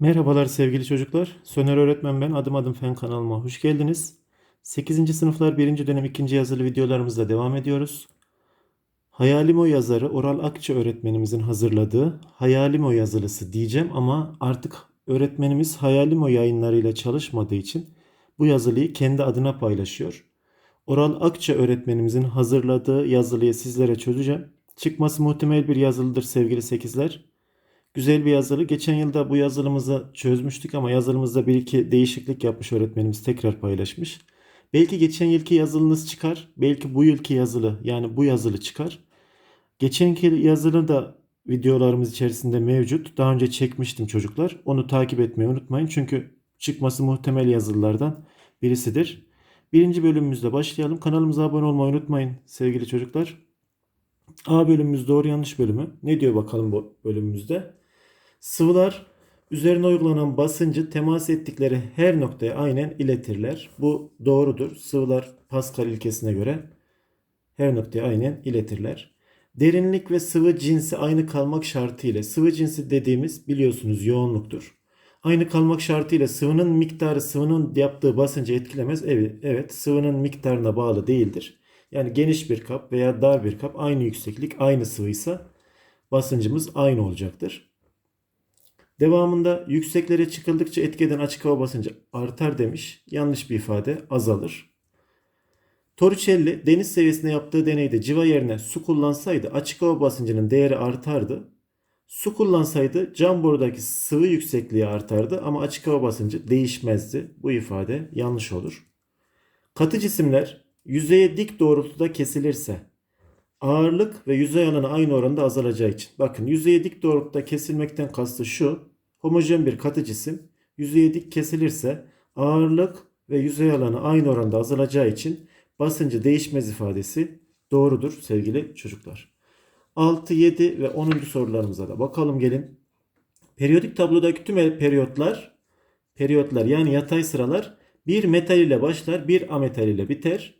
Merhabalar sevgili çocuklar. Söner öğretmen ben. Adım adım fen kanalıma hoş geldiniz. 8. sınıflar 1. dönem 2. yazılı videolarımızla devam ediyoruz. Hayalimo yazarı Oral Akça öğretmenimizin hazırladığı Hayalimo yazılısı diyeceğim ama artık öğretmenimiz Hayalimo yayınlarıyla çalışmadığı için bu yazılıyı kendi adına paylaşıyor. Oral Akça öğretmenimizin hazırladığı yazılıyı sizlere çözeceğim. Çıkması muhtemel bir yazılıdır sevgili sekizler. Güzel bir yazılı. Geçen yılda bu yazılımızı çözmüştük ama yazılımızda bir iki değişiklik yapmış öğretmenimiz tekrar paylaşmış. Belki geçen yılki yazılınız çıkar. Belki bu yılki yazılı yani bu yazılı çıkar. Geçenki yazılı da videolarımız içerisinde mevcut. Daha önce çekmiştim çocuklar. Onu takip etmeyi unutmayın. Çünkü çıkması muhtemel yazılılardan birisidir. Birinci bölümümüzde başlayalım. Kanalımıza abone olmayı unutmayın sevgili çocuklar. A bölümümüz doğru yanlış bölümü. Ne diyor bakalım bu bölümümüzde? Sıvılar üzerine uygulanan basıncı temas ettikleri her noktaya aynen iletirler. Bu doğrudur. Sıvılar Pascal ilkesine göre her noktaya aynen iletirler. Derinlik ve sıvı cinsi aynı kalmak şartıyla sıvı cinsi dediğimiz biliyorsunuz yoğunluktur. Aynı kalmak şartıyla sıvının miktarı sıvının yaptığı basıncı etkilemez. Evet, evet sıvının miktarına bağlı değildir. Yani geniş bir kap veya dar bir kap aynı yükseklik aynı sıvıysa basıncımız aynı olacaktır. Devamında yükseklere çıkıldıkça etki eden açık hava basıncı artar demiş. Yanlış bir ifade azalır. Torricelli deniz seviyesinde yaptığı deneyde civa yerine su kullansaydı açık hava basıncının değeri artardı. Su kullansaydı cam borudaki sıvı yüksekliği artardı ama açık hava basıncı değişmezdi. Bu ifade yanlış olur. Katı cisimler yüzeye dik doğrultuda kesilirse ağırlık ve yüzey alanı aynı oranda azalacağı için. Bakın yüzeye dik doğrultuda kesilmekten kastı şu. Homojen bir katı cisim yüzeye dik kesilirse ağırlık ve yüzey alanı aynı oranda azalacağı için basıncı değişmez ifadesi doğrudur sevgili çocuklar. 6, 7 ve 10. sorularımıza da bakalım gelin. Periyodik tablodaki tüm periyotlar periyotlar yani yatay sıralar bir metal ile başlar, bir ametal ile biter.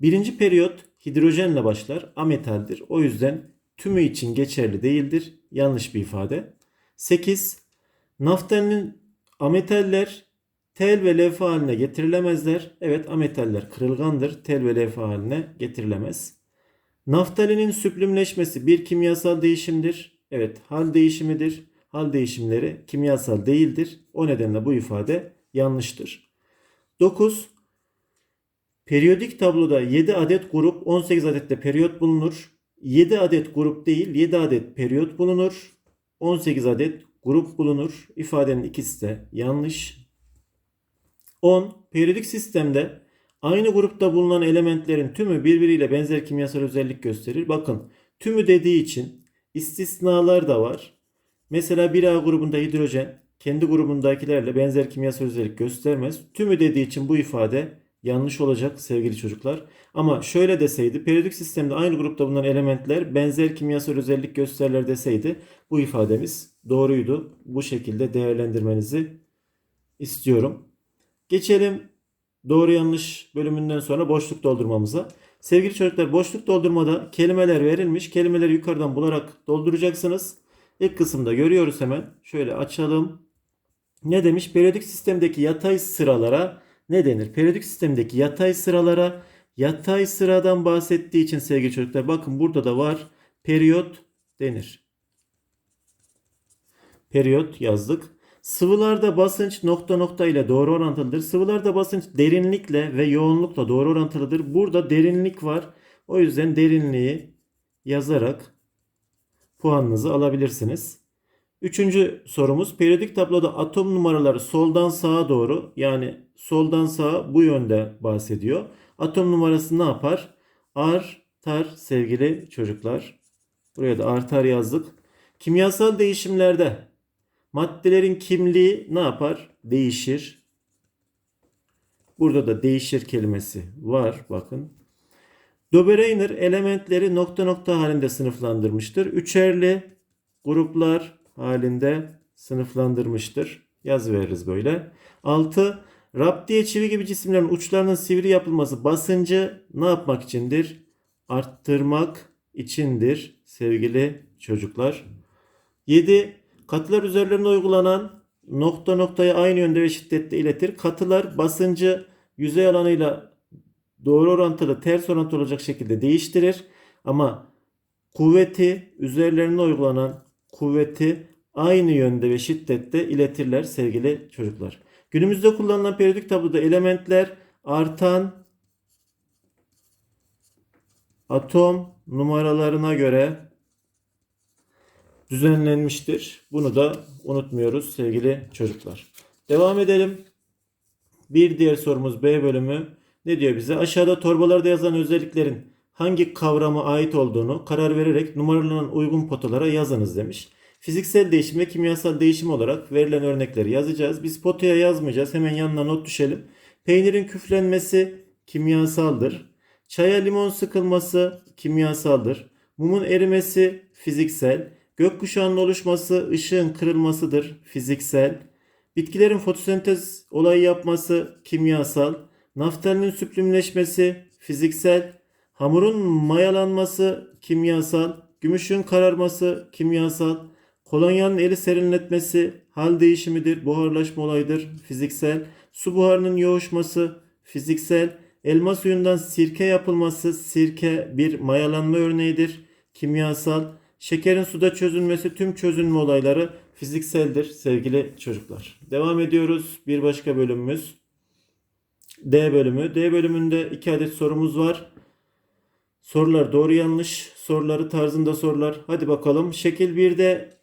Birinci periyot hidrojenle başlar, ametaldir. O yüzden tümü için geçerli değildir. Yanlış bir ifade. 8. Naftalinin ametaller tel ve levha haline getirilemezler. Evet ametaller kırılgandır. Tel ve levha haline getirilemez. Naftalinin süplümleşmesi bir kimyasal değişimdir. Evet hal değişimidir. Hal değişimleri kimyasal değildir. O nedenle bu ifade yanlıştır. 9. Periyodik tabloda 7 adet grup 18 adet de periyot bulunur. 7 adet grup değil 7 adet periyot bulunur. 18 adet grup bulunur. İfadenin ikisi de yanlış. 10. Periyodik sistemde aynı grupta bulunan elementlerin tümü birbiriyle benzer kimyasal özellik gösterir. Bakın tümü dediği için istisnalar da var. Mesela 1A grubunda hidrojen kendi grubundakilerle benzer kimyasal özellik göstermez. Tümü dediği için bu ifade yanlış olacak sevgili çocuklar. Ama şöyle deseydi periyodik sistemde aynı grupta bulunan elementler benzer kimyasal özellik gösterirler deseydi bu ifademiz doğruydu. Bu şekilde değerlendirmenizi istiyorum. Geçelim doğru yanlış bölümünden sonra boşluk doldurmamıza. Sevgili çocuklar boşluk doldurmada kelimeler verilmiş. Kelimeleri yukarıdan bularak dolduracaksınız. İlk kısımda görüyoruz hemen. Şöyle açalım. Ne demiş? Periyodik sistemdeki yatay sıralara ne denir? Periyodik sistemdeki yatay sıralara yatay sıradan bahsettiği için sevgili çocuklar bakın burada da var. Periyot denir. Periyot yazdık. Sıvılarda basınç nokta nokta ile doğru orantılıdır. Sıvılarda basınç derinlikle ve yoğunlukla doğru orantılıdır. Burada derinlik var. O yüzden derinliği yazarak puanınızı alabilirsiniz. Üçüncü sorumuz periyodik tabloda atom numaraları soldan sağa doğru yani soldan sağa bu yönde bahsediyor. Atom numarası ne yapar? Artar sevgili çocuklar. Buraya da artar yazdık. Kimyasal değişimlerde maddelerin kimliği ne yapar? Değişir. Burada da değişir kelimesi var bakın. Dobereiner elementleri nokta nokta halinde sınıflandırmıştır. Üçerli gruplar halinde sınıflandırmıştır. Yaz veririz böyle. 6. Raptiye çivi gibi cisimlerin uçlarının sivri yapılması basıncı ne yapmak içindir? Arttırmak içindir sevgili çocuklar. 7. Katılar üzerlerine uygulanan nokta noktaya aynı yönde ve şiddette iletir. Katılar basıncı yüzey alanıyla doğru orantılı ters orantılı olacak şekilde değiştirir. Ama kuvveti üzerlerine uygulanan kuvveti aynı yönde ve şiddette iletirler sevgili çocuklar. Günümüzde kullanılan periyodik tabloda elementler artan atom numaralarına göre düzenlenmiştir. Bunu da unutmuyoruz sevgili çocuklar. Devam edelim. Bir diğer sorumuz B bölümü. Ne diyor bize? Aşağıda torbalarda yazan özelliklerin hangi kavrama ait olduğunu karar vererek numaralanan uygun potalara yazınız demiş. Fiziksel değişim ve kimyasal değişim olarak verilen örnekleri yazacağız. Biz potaya yazmayacağız. Hemen yanına not düşelim. Peynirin küflenmesi kimyasaldır. Çaya limon sıkılması kimyasaldır. Mumun erimesi fiziksel. Gökkuşağının oluşması ışığın kırılmasıdır fiziksel. Bitkilerin fotosentez olayı yapması kimyasal. Naftalinin süplümleşmesi fiziksel. Hamurun mayalanması kimyasal. Gümüşün kararması kimyasal. Kolonyanın eli serinletmesi hal değişimidir, buharlaşma olayıdır, fiziksel. Su buharının yoğuşması fiziksel. Elma suyundan sirke yapılması sirke bir mayalanma örneğidir, kimyasal. Şekerin suda çözülmesi tüm çözünme olayları fizikseldir sevgili çocuklar. Devam ediyoruz. Bir başka bölümümüz. D bölümü. D bölümünde iki adet sorumuz var. Sorular doğru yanlış soruları tarzında sorular. Hadi bakalım. Şekil 1'de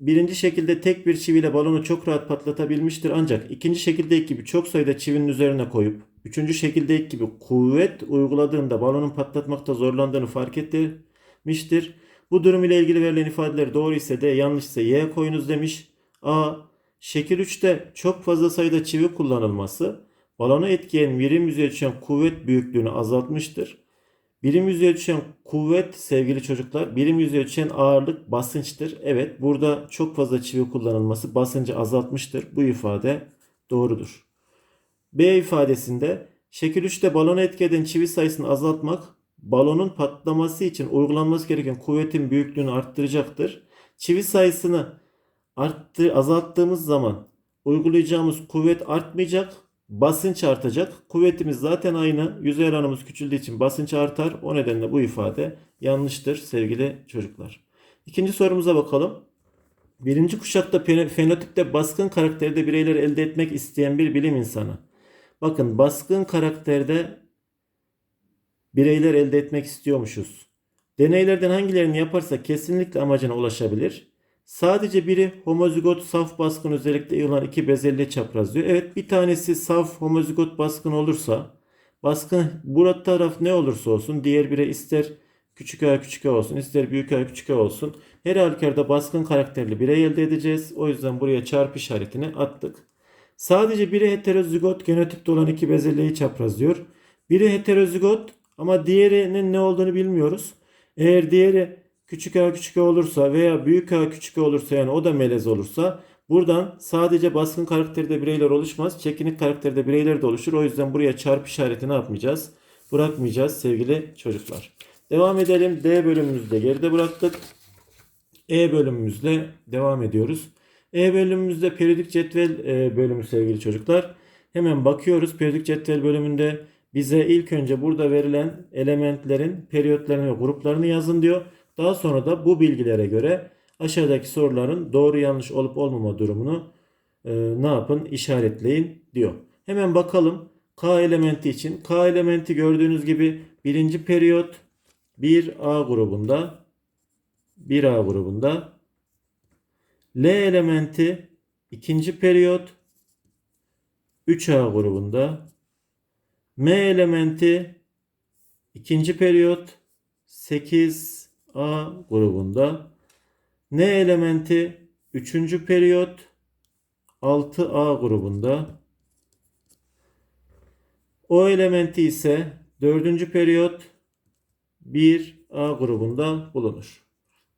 birinci şekilde tek bir çiviyle balonu çok rahat patlatabilmiştir. Ancak ikinci şekildeki gibi çok sayıda çivinin üzerine koyup üçüncü şekildeki gibi kuvvet uyguladığında balonun patlatmakta zorlandığını fark etmiştir. Bu durum ile ilgili verilen ifadeler doğru ise D, yanlış ise Y koyunuz demiş. A. Şekil 3'te çok fazla sayıda çivi kullanılması balona etkileyen birim yüzeye düşen kuvvet büyüklüğünü azaltmıştır. Birim yüzeye düşen kuvvet sevgili çocuklar, birim yüzeye düşen ağırlık basınçtır. Evet burada çok fazla çivi kullanılması basıncı azaltmıştır. Bu ifade doğrudur. B ifadesinde şekil 3'te balona etki çivi sayısını azaltmak balonun patlaması için uygulanması gereken kuvvetin büyüklüğünü arttıracaktır. Çivi sayısını arttı, azalttığımız zaman uygulayacağımız kuvvet artmayacak, basınç artacak. Kuvvetimiz zaten aynı. Yüzey alanımız küçüldüğü için basınç artar. O nedenle bu ifade yanlıştır sevgili çocuklar. İkinci sorumuza bakalım. Birinci kuşakta feno- fenotipte baskın karakterde bireyleri elde etmek isteyen bir bilim insanı. Bakın baskın karakterde bireyler elde etmek istiyormuşuz. Deneylerden hangilerini yaparsa kesinlikle amacına ulaşabilir. Sadece biri homozigot saf baskın özellikle olan iki bezelye çapraz diyor. Evet bir tanesi saf homozigot baskın olursa baskın bu taraf ne olursa olsun diğer bire ister küçük a küçük a olsun ister büyük a küçük a olsun. Her halükarda baskın karakterli birey elde edeceğiz. O yüzden buraya çarpı işaretini attık. Sadece biri heterozigot genotipte olan iki bezelyeyi çaprazlıyor. Biri heterozigot ama diğerinin ne olduğunu bilmiyoruz. Eğer diğeri küçük a küçük a olursa veya büyük a küçük a olursa yani o da melez olursa buradan sadece baskın karakterde bireyler oluşmaz. Çekinik karakterde bireyler de oluşur. O yüzden buraya çarpı işareti ne yapmayacağız? Bırakmayacağız sevgili çocuklar. Devam edelim. D bölümümüzü de geride bıraktık. E bölümümüzle devam ediyoruz. E bölümümüzde periyodik cetvel e, bölümü sevgili çocuklar. Hemen bakıyoruz. Periyodik cetvel bölümünde bize ilk önce burada verilen elementlerin periyotlarını ve gruplarını yazın diyor. Daha sonra da bu bilgilere göre aşağıdaki soruların doğru yanlış olup olmama durumunu e, ne yapın işaretleyin diyor. Hemen bakalım K elementi için. K elementi gördüğünüz gibi birinci periyot 1A grubunda 1A grubunda L elementi ikinci periyot 3A grubunda M elementi ikinci periyot 8A grubunda N elementi üçüncü periyot 6A grubunda O elementi ise dördüncü periyot 1A grubunda bulunur.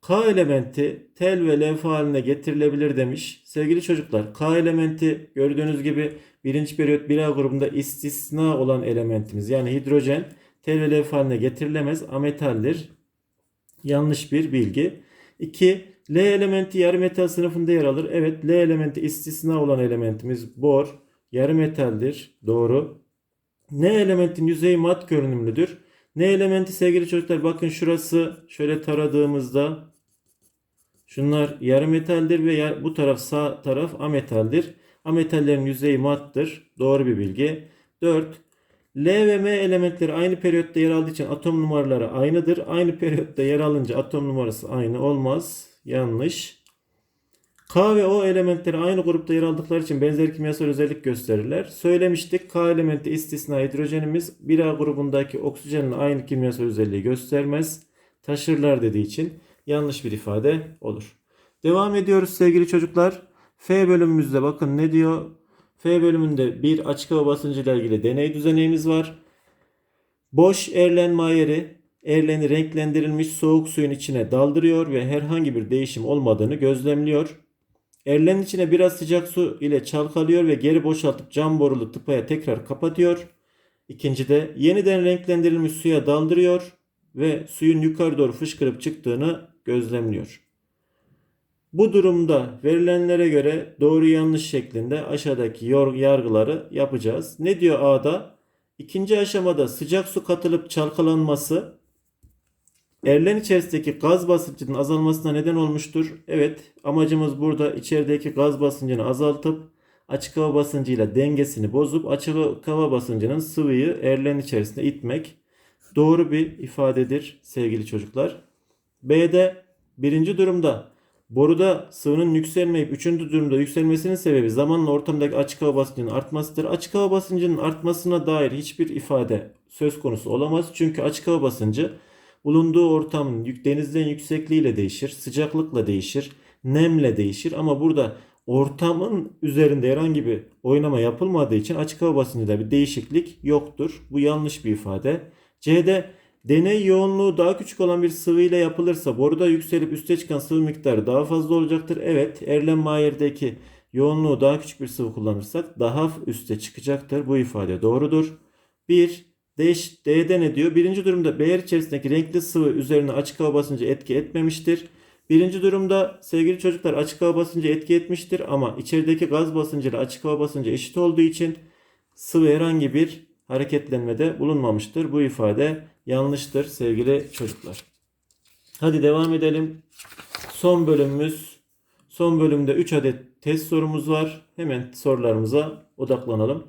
K elementi tel ve lenf haline getirilebilir demiş. Sevgili çocuklar K elementi gördüğünüz gibi birinci periyot 1A grubunda istisna olan elementimiz yani hidrojen tel ve lenf haline getirilemez ametaldir. Yanlış bir bilgi. 2. L elementi yarı metal sınıfında yer alır. Evet L elementi istisna olan elementimiz bor. Yarı metaldir. Doğru. N elementin yüzeyi mat görünümlüdür. N elementi sevgili çocuklar bakın şurası şöyle taradığımızda şunlar yarı metaldir ve ya- bu taraf sağ taraf ametaldir. Ametallerin yüzeyi mattır. Doğru bir bilgi. 4. L ve M elementleri aynı periyotta yer aldığı için atom numaraları aynıdır. Aynı periyotta yer alınca atom numarası aynı olmaz. Yanlış. K ve O elementleri aynı grupta yer aldıkları için benzer kimyasal özellik gösterirler. Söylemiştik K elementi istisna hidrojenimiz 1A grubundaki oksijenle aynı kimyasal özelliği göstermez. Taşırlar dediği için yanlış bir ifade olur. Devam ediyoruz sevgili çocuklar. F bölümümüzde bakın ne diyor? F bölümünde bir açık hava basıncı ile ilgili deney düzenimiz var. Boş Erlenmayer'i Erlen'i renklendirilmiş soğuk suyun içine daldırıyor ve herhangi bir değişim olmadığını gözlemliyor. Erlenin içine biraz sıcak su ile çalkalıyor ve geri boşaltıp cam borulu tıpaya tekrar kapatıyor. İkincide yeniden renklendirilmiş suya daldırıyor ve suyun yukarı doğru fışkırıp çıktığını gözlemliyor. Bu durumda verilenlere göre doğru yanlış şeklinde aşağıdaki yargıları yapacağız. Ne diyor A'da? İkinci aşamada sıcak su katılıp çalkalanması Erlen içerisindeki gaz basıncının azalmasına neden olmuştur. Evet, amacımız burada içerideki gaz basıncını azaltıp açık hava basıncıyla dengesini bozup açık hava basıncının sıvıyı erlen içerisine itmek. Doğru bir ifadedir sevgili çocuklar. B'de birinci durumda boruda sıvının yükselmeyip üçüncü durumda yükselmesinin sebebi zamanla ortamdaki açık hava basıncının artmasıdır. Açık hava basıncının artmasına dair hiçbir ifade söz konusu olamaz. Çünkü açık hava basıncı bulunduğu ortamın denizden yüksekliğiyle değişir, sıcaklıkla değişir, nemle değişir ama burada ortamın üzerinde herhangi bir oynama yapılmadığı için açık hava basıncında bir değişiklik yoktur. Bu yanlış bir ifade. C'de deney yoğunluğu daha küçük olan bir sıvı ile yapılırsa boruda yükselip üste çıkan sıvı miktarı daha fazla olacaktır. Evet, Erlenmeyer'deki yoğunluğu daha küçük bir sıvı kullanırsak daha üste çıkacaktır. Bu ifade doğrudur. 1. D, D'de ne diyor? Birinci durumda beyer içerisindeki renkli sıvı üzerine açık hava basıncı etki etmemiştir. Birinci durumda sevgili çocuklar açık hava basıncı etki etmiştir ama içerideki gaz basıncı ile açık hava basıncı eşit olduğu için sıvı herhangi bir hareketlenmede bulunmamıştır. Bu ifade yanlıştır sevgili çocuklar. Hadi devam edelim. Son bölümümüz. Son bölümde 3 adet test sorumuz var. Hemen sorularımıza odaklanalım.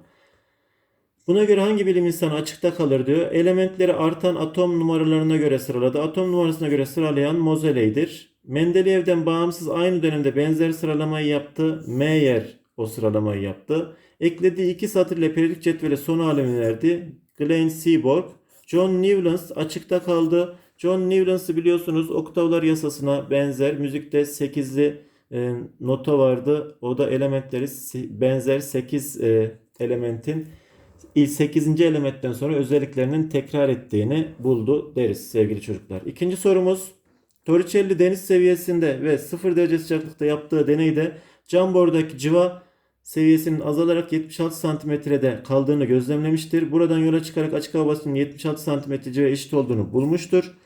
Buna göre hangi bilim insanı açıkta kalır diyor. Elementleri artan atom numaralarına göre sıraladı. Atom numarasına göre sıralayan Moseley'dir. Mendeleyev'den bağımsız aynı dönemde benzer sıralamayı yaptı. Meyer o sıralamayı yaptı. Eklediği iki satır ile periyodik cetvele son alemini verdi. Glenn Seaborg. John Newlands açıkta kaldı. John Newlands'ı biliyorsunuz oktavlar yasasına benzer. Müzikte 8'li e, nota vardı. O da elementleri benzer 8 e, elementin İlk 8. elementten sonra özelliklerinin tekrar ettiğini buldu deriz sevgili çocuklar. İkinci sorumuz Torricelli deniz seviyesinde ve 0 derece sıcaklıkta yaptığı deneyde cam bordaki civa seviyesinin azalarak 76 santimetrede kaldığını gözlemlemiştir. Buradan yola çıkarak açık hava basıncının 76 santimetre civa eşit olduğunu bulmuştur.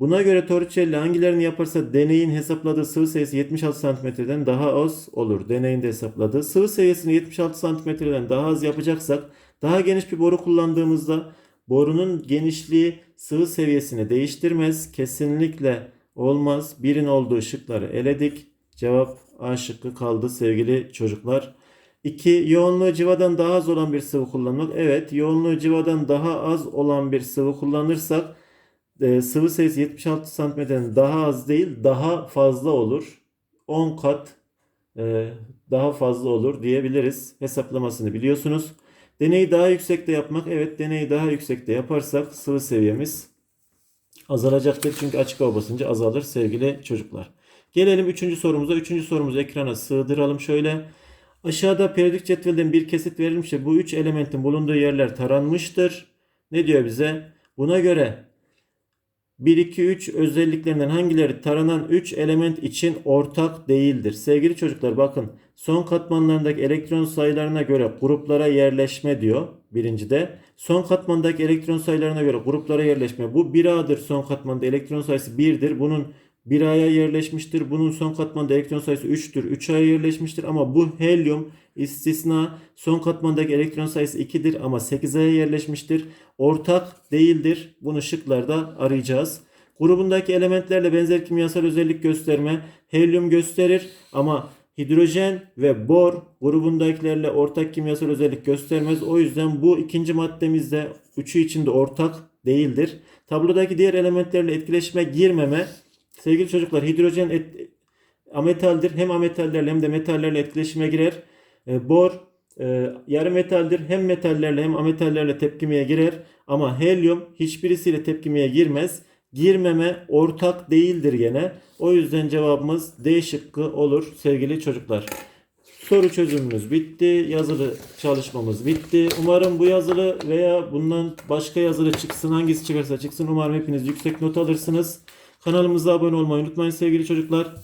Buna göre Torricelli hangilerini yaparsa deneyin hesapladığı sıvı sayısı 76 santimetreden daha az olur. Deneyin de hesapladığı sıvı seviyesini 76 santimetreden daha az yapacaksak daha geniş bir boru kullandığımızda borunun genişliği sıvı seviyesini değiştirmez. Kesinlikle olmaz. Birin olduğu şıkları eledik. Cevap A şıkkı kaldı sevgili çocuklar. 2. Yoğunluğu civadan daha az olan bir sıvı kullanmak. Evet, yoğunluğu civadan daha az olan bir sıvı kullanırsak e, sıvı sayısı 76 santimetreden daha az değil, daha fazla olur. 10 kat e, daha fazla olur diyebiliriz. Hesaplamasını biliyorsunuz. Deneyi daha yüksekte yapmak. Evet, deneyi daha yüksekte yaparsak sıvı seviyemiz azalacaktır. Çünkü açık hava basıncı azalır sevgili çocuklar. Gelelim üçüncü sorumuza. Üçüncü sorumuzu ekrana sığdıralım şöyle. Aşağıda periyodik cetvelden bir kesit verilmiştir. Bu üç elementin bulunduğu yerler taranmıştır. Ne diyor bize? Buna göre 1, 2, 3 özelliklerinden hangileri taranan 3 element için ortak değildir? Sevgili çocuklar bakın son katmanlarındaki elektron sayılarına göre gruplara yerleşme diyor birincide. Son katmandaki elektron sayılarına göre gruplara yerleşme. Bu 1A'dır son katmanda elektron sayısı 1'dir. Bunun bir aya yerleşmiştir. Bunun son katmanda elektron sayısı 3'tür. 3 aya yerleşmiştir ama bu helyum istisna son katmandaki elektron sayısı 2'dir ama 8 aya yerleşmiştir. Ortak değildir. Bunu şıklarda arayacağız. Grubundaki elementlerle benzer kimyasal özellik gösterme helyum gösterir ama hidrojen ve bor grubundakilerle ortak kimyasal özellik göstermez. O yüzden bu ikinci maddemizde üçü içinde ortak değildir. Tablodaki diğer elementlerle etkileşime girmeme sevgili çocuklar hidrojen et, ametaldir. Hem ametallerle hem de metallerle etkileşime girer. E, bor e, yarı metaldir. Hem metallerle hem ametallerle tepkimeye girer. Ama helyum hiçbirisiyle tepkimeye girmez. Girmeme ortak değildir gene. O yüzden cevabımız D şıkkı olur sevgili çocuklar. Soru çözümümüz bitti. Yazılı çalışmamız bitti. Umarım bu yazılı veya bundan başka yazılı çıksın. Hangisi çıkarsa çıksın. Umarım hepiniz yüksek not alırsınız. Kanalımıza abone olmayı unutmayın sevgili çocuklar.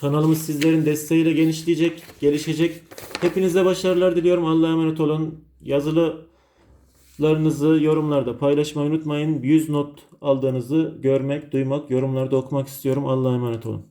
Kanalımız sizlerin desteğiyle genişleyecek, gelişecek. Hepinize başarılar diliyorum. Allah'a emanet olun. Yazılılarınızı yorumlarda paylaşmayı unutmayın. 100 not aldığınızı görmek, duymak, yorumlarda okumak istiyorum. Allah'a emanet olun.